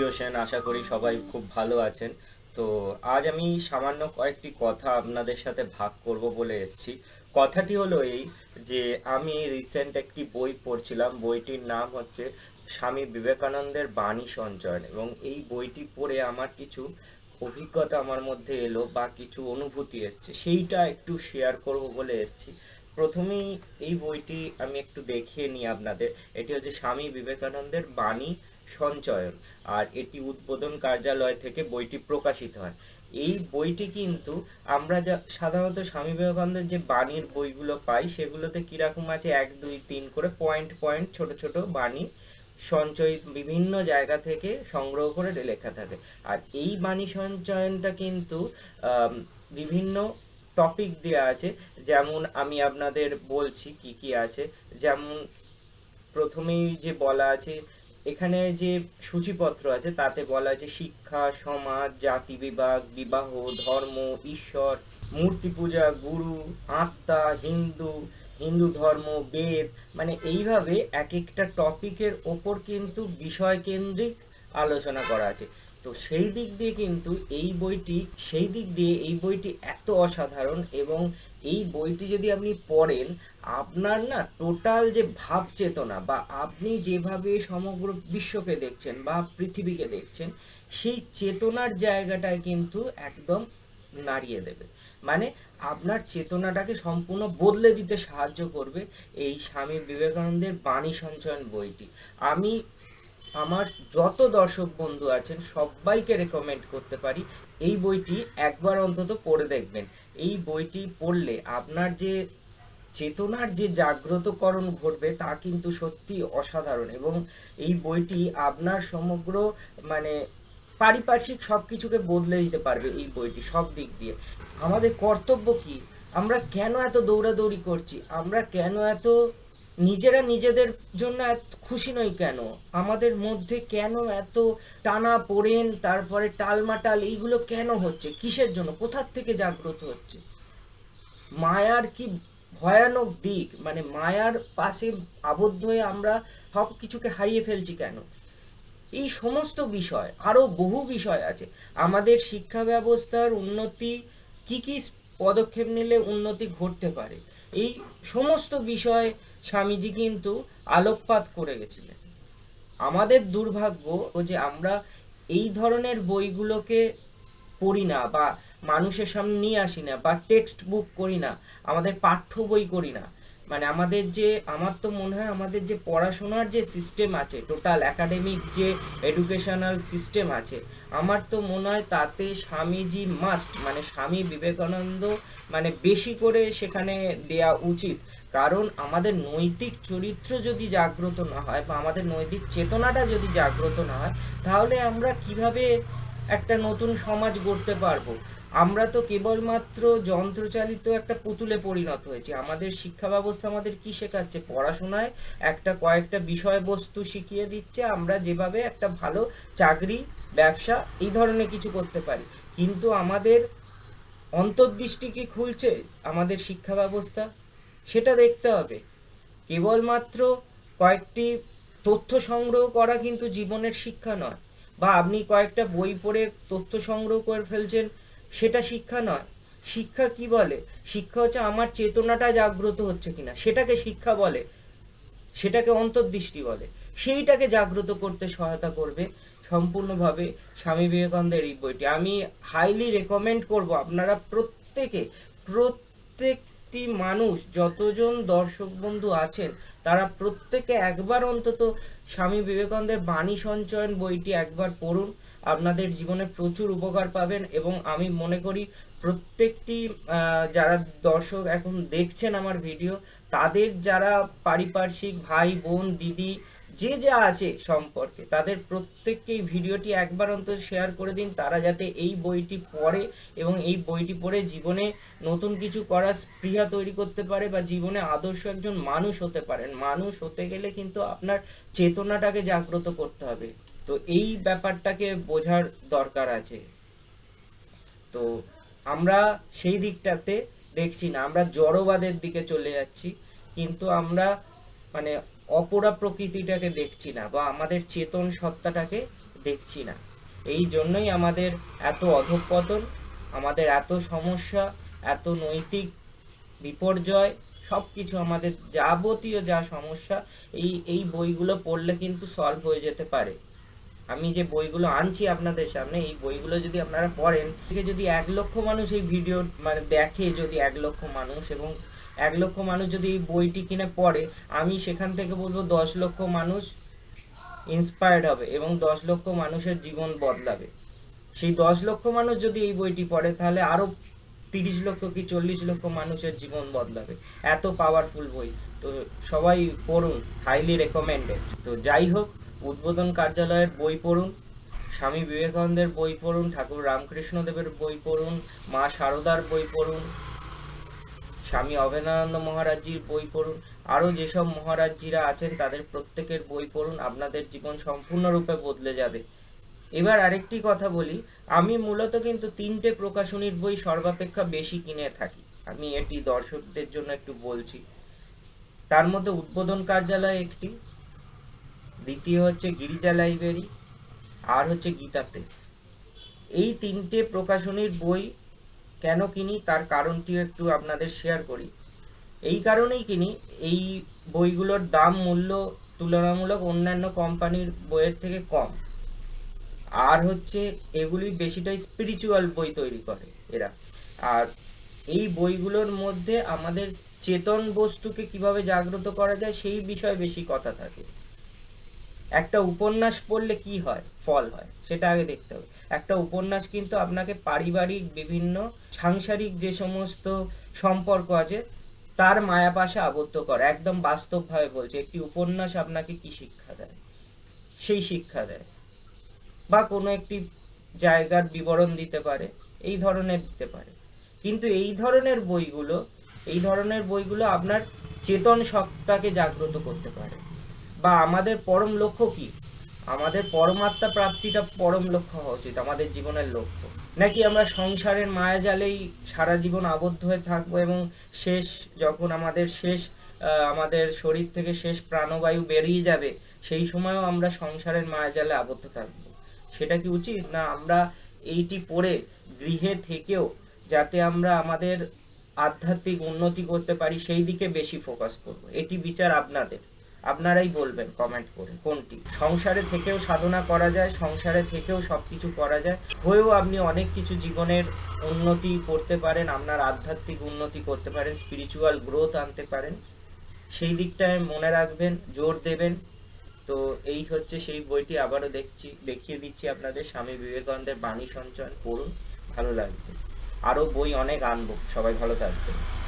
সুপ্রিয় সেন, আশা করি সবাই খুব ভালো আছেন। তো আজ আমি সামান্য কয়েকটি কথা আপনাদের সাথে ভাগ করব বলে এসেছি। কথাটি হলো এই যে, আমি রিসেন্ট একটি বই পড়ছিলাম। বইটির নাম হচ্ছে স্বামী বিবেকানন্দের বাণী সঞ্চয়ন এবং এই বইটি পড়ে আমার কিছু অভিজ্ঞতা আমার মধ্যে এলো বা কিছু অনুভূতি এসছে। সেইটা একটু শেয়ার করব বলে এসেছি। প্রথমেই এই বইটি আমি একটু দেখিয়ে নিই আপনাদের। এটি হচ্ছে স্বামী বিবেকানন্দের বাণী সঞ্চয়ন, আর এটি উদ্বোধন কার্যালয় থেকে বইটি প্রকাশিত হয়। এই বইটি কিন্তু আমরা যা সাধারণত স্বামী বিবেকানন্দের যে বাণীর বইগুলো পাই, সেগুলোতে কীরকম আছে? এক, দুই, তিন করে পয়েন্ট পয়েন্ট, ছোট ছোট বাণী সঞ্চয়িত বিভিন্ন জায়গা থেকে সংগ্রহ করে লেখা থাকে। আর এই বাণী সঞ্চয়নটা কিন্তু বিভিন্ন টপিক দেওয়া আছে। যেমন আমি আপনাদের বলছি কি কি আছে। যেমন প্রথমেই যে বলা আছে এখানে যে সূচিপত্র আছে, তাতে বলা আছে শিক্ষা, সমাজ, জাতি বিভাগ, বিবাহ, ধর্ম, ঈশ্বর, মূর্তি পূজা, গুরু, আত্মা, হিন্দু হিন্দু ধর্ম, বেদ মানে এইভাবে এক একটা টপিকের ওপর কিন্তু বিষয় কেন্দ্রিক আলোচনা করা আছে। তো সেই দিক দিয়ে কিন্তু এই বইটি, সেই দিক দিয়ে এই বইটি এত অসাধারণ এবং এই বইটি যদি আপনি পড়েন, আপনার না টোটাল যে ভাব চেতনা বা আপনি যেভাবে সমগ্র বিশ্বকে দেখছেন বা পৃথিবীকে দেখছেন, সেই চেতনার জায়গাটায় কিন্তু একদম নাড়িয়ে দেবে। মানে আপনার চেতনাটাকে সম্পূর্ণ বদলে দিতে সাহায্য করবে এই স্বামী বিবেকানন্দের বাণী সঞ্চয়ন বইটি। আমি আমার যত দর্শক বন্ধু আছেন, সবাইকে রেকমেন্ড করতে পারি। এই বইটি একবার অন্তত পড়ে দেখবেন। এই বইটি পড়লে আপনার যে চেতনার যে জাগ্রতকরণ ঘটবে, তা কিন্তু সত্যি অসাধারণ এবং এই বইটি আপনার সমগ্র মানে পারিপার্শ্বিক সব কিছুকে বদলে দিতে পারবে এই বইটি সব দিক দিয়ে। আমাদের কর্তব্য কি? আমরা কেন এত দৌড়াদৌড়ি করছি? আমরা কেন এত নিজেরা নিজেদের জন্য খুশি নই কেন? আমাদের মধ্যে কেন এত টানা পোড়েন, তারপরে টালমাটাল, এইগুলো কেন হচ্ছে? কিসের জন্য? কোথার থেকে জাগ্রত হচ্ছে? মায়ার কি ভয়ানক দিক? মানে মায়ার পাশে আবদ্ধ হয়ে আমরা সব কিছুকে হারিয়ে ফেলছি কেন? এই সমস্ত বিষয় আরও বহু বিষয় আছে। আমাদের শিক্ষা ব্যবস্থার উন্নতি, কি কি পদক্ষেপ নিলে উন্নতি ঘটতে পারে? এই সমস্ত বিষয় স্বামীজি কিন্তু আলোকপাত করে গেছিলেন। আমাদের দুর্ভাগ্য যে আমরা এই ধরনের বইগুলোকে পড়ি না বা মানুষের সামনে নিয়ে আসি না বা টেক্সট বুক করি না, আমাদের পাঠ্য বই করি না। মানে আমাদের যে, আমার তো মনে হয় আমাদের যে পড়াশোনার যে সিস্টেম আছে টোটাল একাডেমিক যে এডুকেশনাল সিস্টেম আছে, আমার তো মনে হয় তাতে স্বামীজি মাস্ট মানে স্বামী বিবেকানন্দ মানে বেশি করে সেখানে দেয়া উচিত। কারণ আমাদের নৈতিক চরিত্র যদি জাগ্রত না হয় বা আমাদের নৈতিক চেতনাটা যদি জাগ্রত না হয়, তাহলে আমরা কীভাবে একটা নতুন সমাজ গড়তে পারব? আমরা তো কেবলমাত্র যন্ত্রচালিত একটা পুতুলে পরিণত হয়েছি। আমাদের শিক্ষা ব্যবস্থা আমাদের কি শেখাচ্ছে? পড়াশোনায় একটা কয়েকটা বিষয়বস্তু শিখিয়ে দিচ্ছে, আমরা যেভাবে একটা ভালো চাকরি, ব্যবসা এই ধরনের কিছু করতে পারি। কিন্তু আমাদের অন্তর্দৃষ্টি কি খুলছে? আমাদের শিক্ষা ব্যবস্থা সেটা দেখতে হবে। কেবলমাত্র কয়েকটি তথ্য সংগ্রহ করা কিন্তু জীবনের শিক্ষা নয়। বা আপনি কয়েকটা বই পড়ে তথ্য সংগ্রহ করে ফেলছেন, সেটা শিক্ষা নয়। শিক্ষা কি বলে? শিক্ষা হচ্ছে আমার চেতনাটা জাগ্রত হচ্ছে কিনা, সেটাকে শিক্ষা বলে। সেটাকে অন্তর্দৃষ্টি বলে। সেইটাকে জাগ্রত করতে সহায়তা করবে সম্পূর্ণভাবে স্বামী বিবেকানন্দের এই বইটি। আমি হাইলি রেকমেন্ড করব আপনারা প্রত্যেকে প্রত্যেকটি মানুষ যতজন দর্শক বন্ধু আছেন, তারা প্রত্যেকে একবার অন্তত স্বামী বিবেকানন্দের বাণী সঞ্চয়ন বইটি একবার পড়ুন। আপনাদের জীবনে প্রচুর উপকার পাবেন এবং আমি মনে করি প্রত্যেকটি যারা দর্শক এখন দেখছেন আমার ভিডিও, তাদের যারা পারিপার্শ্বিক ভাই, বোন, দিদি যে যা আছে সম্পর্কে, তাদের প্রত্যেককে এই ভিডিওটি একবার অন্তত শেয়ার করে দিন, তারা যাতে এই বইটি পড়ে এবং এই বইটি পড়ে জীবনে নতুন কিছু করার স্পৃহা তৈরি করতে পারে বা জীবনে আদর্শ একজন মানুষ হতে পারেন। মানুষ হতে গেলে কিন্তু আপনার চেতনাটাকে জাগ্রত করতে হবে। তো এই ব্যাপারটাকে বোঝার দরকার আছে। তো আমরা সেই দিকটাতে দেখছি না, আমরা জড়বাদের দিকে চলে যাচ্ছি, কিন্তু আমরা মানে অপরা প্রকৃতিটাকে দেখছি না বা আমাদের চেতন সত্তাটাকে দেখছি না। এই জন্যই আমাদের এত অধঃপতন, আমাদের এত সমস্যা, এত নৈতিক বিপর্যয় সব কিছু আমাদের যাবতীয় যা সমস্যা, এই এই বইগুলো পড়লে কিন্তু সলভ হয়ে যেতে পারে। আমি যে বইগুলো আনছি আপনাদের সামনে, এই বইগুলো যদি আপনারা পড়েন যদি এক লক্ষ মানুষ এই ভিডিও মানে দেখে যদি এক লক্ষ মানুষ এবং এক লক্ষ মানুষ যদি এই বইটি কিনে পড়ে, আমি সেখান থেকে বলব দশ লক্ষ মানুষ ইন্সপায়ার্ড হবে এবং দশ লক্ষ মানুষের জীবন বদলাবে। সেই দশ লক্ষ মানুষ যদি এই বইটি পড়ে, তাহলে আরও তিরিশ লক্ষ কি চল্লিশ লক্ষ মানুষের জীবন বদলাবে। এত পাওয়ারফুল বই। তো সবাই পড়ুন হাইলি রেকমেন্ডেড তো যাই হোক, উদ্বোধন কার্যালয়ের বই পড়ুন, স্বামী বিবেকানন্দের বই পড়ুন, ঠাকুর রামকৃষ্ণদেবের বই পড়ুন, মা শারদার বই পড়ুন স্বামী অভেদানন্দ মহারাজজির বই পড়ুন। আরও যেসব মহারাজজিরা আছেন, তাদের প্রত্যেকের বই পড়ুন, আপনাদের জীবন সম্পূর্ণরূপে বদলে যাবে। এবার আরেকটি কথা বলি, আমি মূলত কিন্তু তিনটে প্রকাশনীর বই সর্বাপেক্ষা বেশি কিনে থাকি। আমি এটি দর্শকদের জন্য একটু বলছি। তার মধ্যে উদ্বোধন কার্যালয় একটি, দ্বিতীয় হচ্ছে গিরিজা লাইব্রেরি, আর হচ্ছে গীতা প্রেস। এই তিনটে প্রকাশনীর বই কেন কিনি, তার কারণটিও একটু আপনাদের শেয়ার করি। এই কারণেই কিনি, এই বইগুলোর দাম মূল্য তুলনামূলক অন্যান্য কোম্পানির বইয়ের থেকে কম। আর হচ্ছে এগুলি বেশিটাই স্পিরিচুয়াল বই তৈরি করে এরা। আর এই বইগুলোর মধ্যে আমাদের চেতন বস্তুকে কীভাবে জাগ্রত করা যায়, সেই বিষয়ে বেশি কথা থাকে। একটা উপন্যাস পড়লে কি হয়, ফল হয়, সেটা আগে দেখতে হবে। একটা উপন্যাস কিন্তু আপনাকে পারিবারিক, বিভিন্ন, সাংসারিক যে সমস্ত সম্পর্ক আছে, তার মায়াপাশে আবদ্ধ করে, একদম বাস্তবভাবে বলছে। একটি উপন্যাস আপনাকে কি শিক্ষা দেয়? সেই শিক্ষা দেয়। বা কোনো একটি জায়গার বিবরণ দিতে পারে, এই ধরনের দিতে পারে। কিন্তু এই ধরনের বইগুলো, এই ধরনের বইগুলো আপনার চেতন সত্তাকে জাগ্রত করতে পারে। বা আমাদের পরম লক্ষ্য কি? আমাদের পরমাত্মা প্রাপ্তিটা পরম লক্ষ্য হওয়া উচিত, আমাদের জীবনের লক্ষ্য। নাকি আমরা সংসারের মায়াজালেই সারা জীবন আবদ্ধ হয়ে থাকব এবং শেষ, যখন আমাদের শেষ আমাদের শরীর থেকে শেষ প্রাণবায়ু বেরিয়ে যাবে, সেই সময়ও আমরা সংসারের মায়াজালে আবদ্ধ থাকব। সেটা কি উচিত? না, আমরা এইটি পড়ে গৃহে থেকেও যাতে আমরা আমাদের আধ্যাত্মিক উন্নতি করতে পারি, সেই দিকে বেশি ফোকাস করব। এটি বিচার আপনাদের। আপনারাই বলবেন কমেন্ট করে কোনটি? সংসারে থেকেও সাধনা করা যায়, সংসারে থেকেও সব কিছু করা যায়। হয়েও আপনি অনেক কিছু জীবনের উন্নতি করতে পারেন, আপনার আধ্যাত্মিক উন্নতি করতে পারেন স্পিরিচুয়াল গ্রোথ আনতে পারেন। সেই দিকটায় মনে রাখবেন, জোর দেবেন। তো এই হচ্ছে সেই বইটি, আবারও দেখছি, দেখিয়ে দিচ্ছি আপনাদের। স্বামী বিবেকানন্দের বাণী সঞ্চয়, পড়ুন, ভালো লাগবে। আরও বই অনেক আনব, সবাই ভালো থাকবেন।